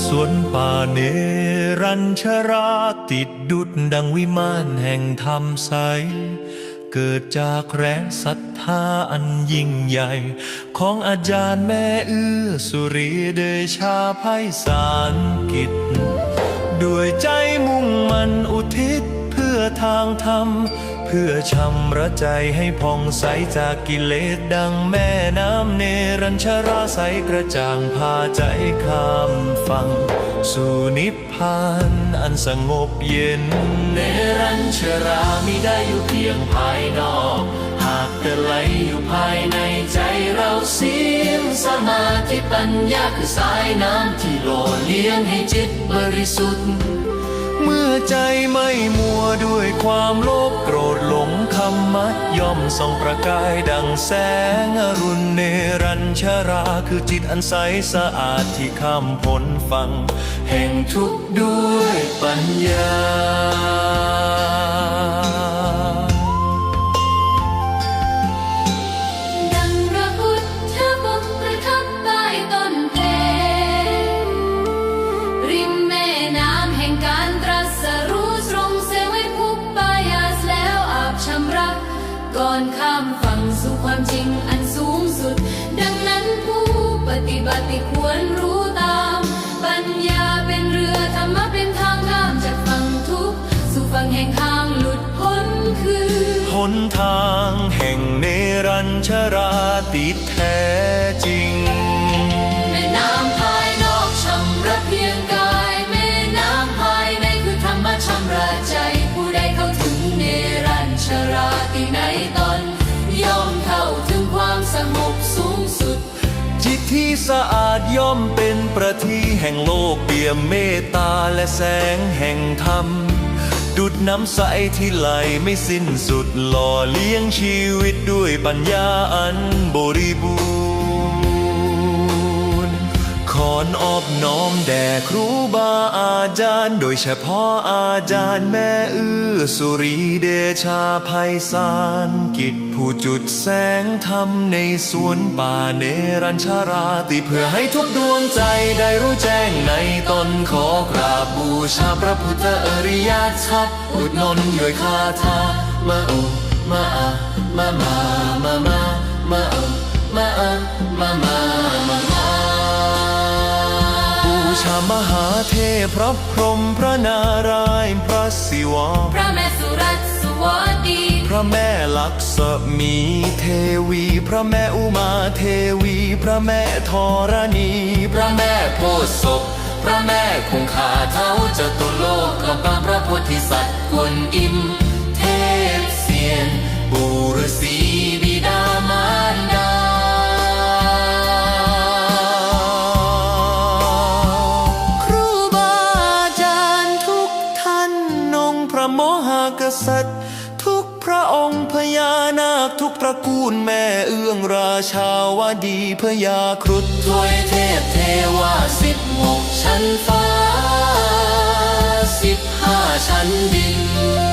สวนป่าเนรัญชราติดดุดดังวิมานแห่งธรรมใส เกิดจากแรงศรัทธาอันยิ่งใหญ่ ของอาจารย์แม่เอื้อสุรีเดชาไพศาลกิจ ด้วยใจมุ่งมันอุทิศ ทางธรรม เพื่อชำระใจให้ผ่องใสจากกิเลสดังแม่น้ำเนรัญชราใสกระจ่างพาใจข้ามฟัง สู่นิพพานอันสงบเย็น เนรัญชรามิได้อยู่เพียงภายนอก หากแต่ไหลอยู่ภายในใจเราเสียงสมาธิปัญญาคือสายน้ำที่หล่อเลี้ยงให้จิตบริสุทธิ์ เมื่อใจไม่มัวด้วยความโลภโกรธหลงคำมัดย่อมส่องประกายดังแสงอรุณเนรัญชราคือจิตอันใสสะอาดที่ข้ามพ้นฟัง แห่งทุกข์ด้วยปัญญา อนข้ามฝั่งสู่ความจริงอันสูงสุด ดังนั้นผู้ปฏิบัติควรรู้ตาม ปัญญาเป็นเรือธรรมะเป็นทางข้ามจากฝั่งทุกข์สู่ฝั่งแห่งทางหลุดพ้นคือหนทางแห่งเนรัญชราติดแท้จริงแม่น้ำ ที่สะอาดย่อมเป็นประทีแห่งโลกเปี่ยมเมตตาและแสงแห่งธรรม ดุดน้ำใสที่ไหลไม่สิ้นสุดหล่อเลี้ยงชีวิตด้วยปัญญาอันบริบูร อนอบน้อมแด่ครูบาอาจารย์ โดยเฉพาะอาจารย์แม่อื้อสุรีเดชาไพศาลกิจผู้จุดแสงธรรมในสวนป่าเนรัญชาราติเพื่อให้ทุกดวงใจได้รู้แจ้งในตนขอกราบบูชาพระพุทธอริยชัดอุดนนด้วยคาถามาโอมาอามามามามามาโอมาอามามา เทพพระพรหมพระนารายณ์พระศิวะพระแม่สุรัตน์สวัสดี พระแม่ลักษมีเทวี พระแม่อุมาเทวี พระแม่ธรณี พระแม่โพธิ์ศพพระแม่คงคาเท้าจตุโลกกบาพระโพธิสัตว์กวนอิมากษัตริย์ ทุกพระองค์พญานาคทุกตระกูลแม่เอื้องราชาวดีพญาครุฑถวยเทพเทวาสิบหกชั้นฟ้าสิบห้าชั้นดิน